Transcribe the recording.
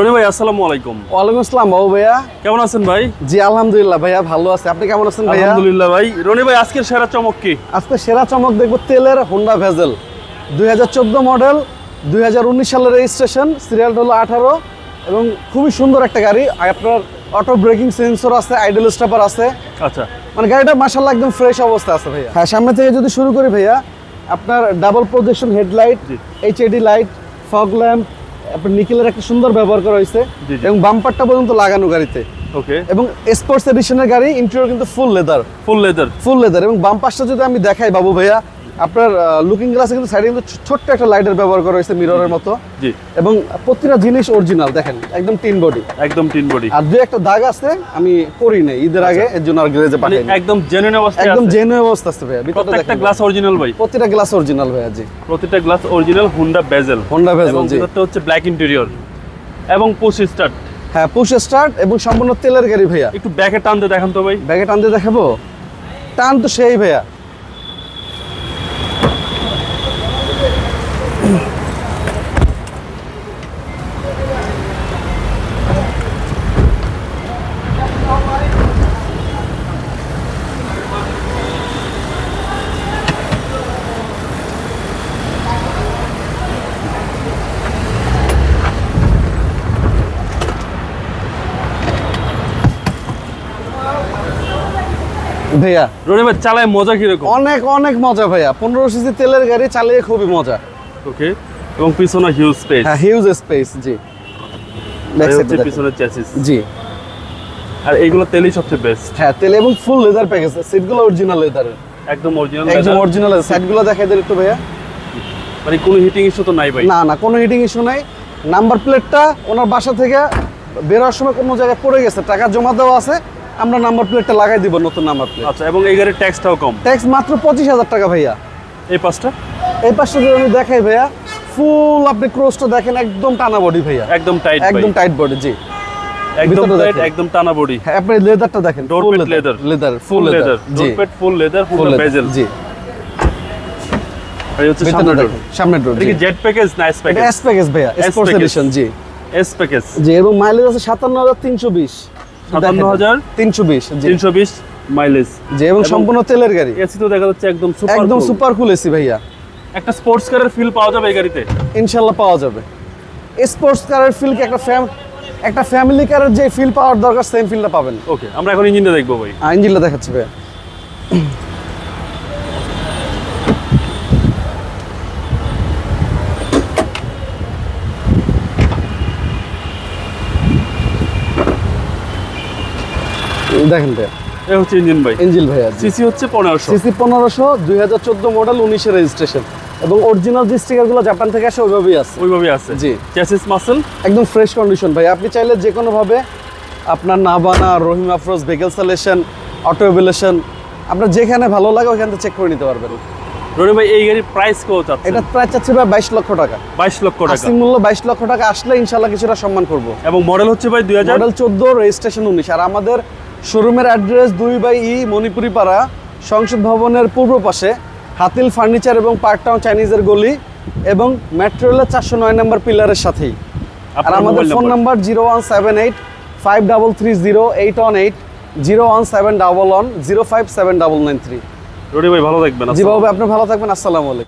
রনি ভাই আসসালামু আলাইকুম। ওয়ালাইকুম আসসালাম বাবু ভাইয়া। কেমন আছেন ভাই? জি আলহামদুলিল্লাহ ভাইয়া ভালো আছে। আপনি কেমন আছেন ভাইয়া? আলহামদুলিল্লাহ ভাই। রনি ভাই আজকের সেরা চমক কি? আজকে সেরা চমক দেখব তেলের হোন্ডা ভেজেল দু হাজার চোদ্দ মডেল দুই হাজার উনিশ সালের রেজিস্ট্রেশন সিরিয়াল হলো আঠারো এবং খুবই সুন্দর একটা গাড়ি। আপনার অটো ব্রেকিং সেন্সর আছে আইডল স্টপার আছে। আচ্ছা। মানে গাড়িটা মাসাল্লাহ একদম ফ্রেশ অবস্থা আছে ভাইয়া। হ্যাঁ সামনে থেকে যদি শুরু করি ভাইয়া আপনার double projection headlight. HAD light fog lamp আপনার নিকেলের একটা সুন্দর ব্যবহার করা হয়েছে। এবং বাম্পারটা পর্যন্ত লাগানো গাড়িতে। ওকে। এবং স্পোর্টস এডিশনের গাড়ি ইন্টেরিয়র কিন্তু full leather full leather full leather এবং বাম পাশটা যদি আমি দেখাই বাবু ভাইয়া আপনার লুকিং গ্লাসে কিন্তু সাইডে কিন্তু ছোট্ট একটা লাইটের ব্যবহার করা হয়েছে মিররের মতো। জি। এবং প্রতিটা জিনিস অরিজিনাল দেখেন একদম টিন বডি একদম টিন বডি আর দু একটা দাগ আছে আমি করি নাই ঈদের আগে এর জন্য আর গ্যারেজে মানে পাঠাই একদম জেনুইন অবস্থায় একদম জেনুইন অবস্থা আছে ভাইয়া প্রত্যেকটা গ্লাস অরিজিনাল ভাই। প্রতিটা গ্লাস অরিজিনাল ভাইয়া জি। প্রতিটা glass original Honda bezel Honda bezel, এবং জি। ভিতরটা হচ্ছে ব্ল্যাক ইন্টেরিয়র এবং পুশ স্টার্ট হ্যাঁ পুশ স্টার্ট এবং সম্পূর্ণ তেলের গাড়ি ভাইয়া। একটু ব্যাকে টানতে দেখান তো ভাই। ব্যাগে টানতে দেখাবো? টান তো সেই ভাইয়া। ভাইয়া। রনি ভাই চালায় মজা কীরকম? অনেক অনেক মজা ভাইয়া। পনেরো সিসি তেলের গাড়ি চালিয়ে খুবই মজা। ওকে এবং পিছনে হিউজ স্পেস হ্যাঁ হিউজ স্পেস জি। পিছনের চ্যাসিস জি। আর এইগুলো তেলই সবচেয়ে বেস্ট হ্যাঁ তেল এবং ফুল লেদার প্যাকেজ সিটগুলো অরিজিনাল লেদারের একদম অরিজিনাল একদম অরিজিনাল সাইডগুলো দেখাই দেন একটু ভাইয়া। মানে কোনো হিটিং ইস্যু তো নাই ভাই? না না কোনো হিটিং ইস্যু নাই। নাম্বার প্লেটটা ওনার বাসা থেকে বেরোর সময় কোনো জায়গায় পড়ে গেছে। টাকা জমা দেওয়া আছে। আমরা নাম্বার প্লেটটা লাগাই দিব নতুন নাম্বার প্লেট আচ্ছা এবং এই গাড়ির ট্যাক্সটাও কম? ট্যাক্স মাত্র পঁচিশ হাজার টাকা ভাইয়া। এই পাঁচটা? এই পাশটা যদি আমি দেখাই ভাইয়া ফুল আপনি ক্রোসটা দেখেন একদম টানা বডি ভাইয়া। একদম টাইট একদম টাইট বডি জি। একদম টাইট। একদম টানা বডি হ্যাঁ আপনি লেদারটা দেখেন pad leather। Leather full leather leather জি। ফুল লেদার ফুল বেজেল জি। এই হচ্ছে সামনের ডোর সামনের ডোর কি জেট প্যাকেজ না এস প্যাকেজ এস প্যাকেজ ভাইয়া স্পোর্টস এডিশন জি। এস প্যাকেজ জি এবং মাইলেজ আছে সাতান্ন হাজার তিনশো বিশ তিনশো বিশ মাইলেজ যে এবং সম্পূর্ণ তেলের গাড়ি। এসি তো দেখা যাচ্ছে একদম একদম সুপার কুল এসি ভাইয়া। একটা স্পোর্টস কারের ফিল পাওয়া যাবে এই গাড়িতে? ইনশাল্লাহ পাওয়া যাবে। স্পোর্টস কারের ফিল কি একটা ফ্যাম একটা ফ্যামিলি কারের যে ফিল পাওয়ার দরকার সেম ফিলটা পাবেন। ওকে আমরা এখন ইঞ্জিনটা দেখব ভাই। ইঞ্জিনটা দেখাচ্ছি ভাইয়া। দেখেন ভাইয়া। হচ্ছে ইঞ্জিন ভাই। ইঞ্জিল ভাইয়া। সিসি হচ্ছে পনেরোশো। সিসি পনেরোশো দুই হাজার চোদ্দ মডেল উনিশের রেজিস্ট্রেশন এবং অরিজিনাল যে স্টিকারগুলো জাপান থেকে আসে ওইভাবেই আছে। ওইভাবে আছে। জি। চ্যাসিস মাসেল একদম ফ্রেশ কন্ডিশন ভাই। আপনি চাইলে যে কোনোভাবে আপনার Nabana Rahim Afroz vehicle solution auto এভিলেশন আপনার যেখানে ভালো লাগে ওইখান থেকে চেক করে নিতে পারবেন। রনি ভাই এই গাড়ির প্রাইস কেউ চাচ্ছে এটা প্রায় চাচ্ছে ভাই বাইশ লক্ষ টাকা। বাইশ লক্ষ টাকা। আস্তিক মূল্য বাইশ লক্ষ টাকা। আসলে ইনশাল্লাহ কিছুটা সম্মান করব। এবং মডেল হচ্ছে ভাই দুই হাজার? মডেল চোদ্দ রেজিস্ট্রেশন উনিশ। আর আমাদের শোরুমের অ্যাড্রেস দুই বাই ই মণিপুরি পাড়া সংসদ ভবনের পূর্ব পাশে হাতিল ফার্নিচার এবং পার্ক টাউন চাইনিজের গলি এবং মেট্রো রেলের চারশো নয় নম্বর পিলারের সাথেই। আর আমাদের phone number? Zero one seven eight five double three zero eight one eight zero one seven double one zero five seven double nine three. Roni ভাই ভালো থাকবেন জি বাবু আপনি ভালো থাকবেন আসসালামু আলাইকুম।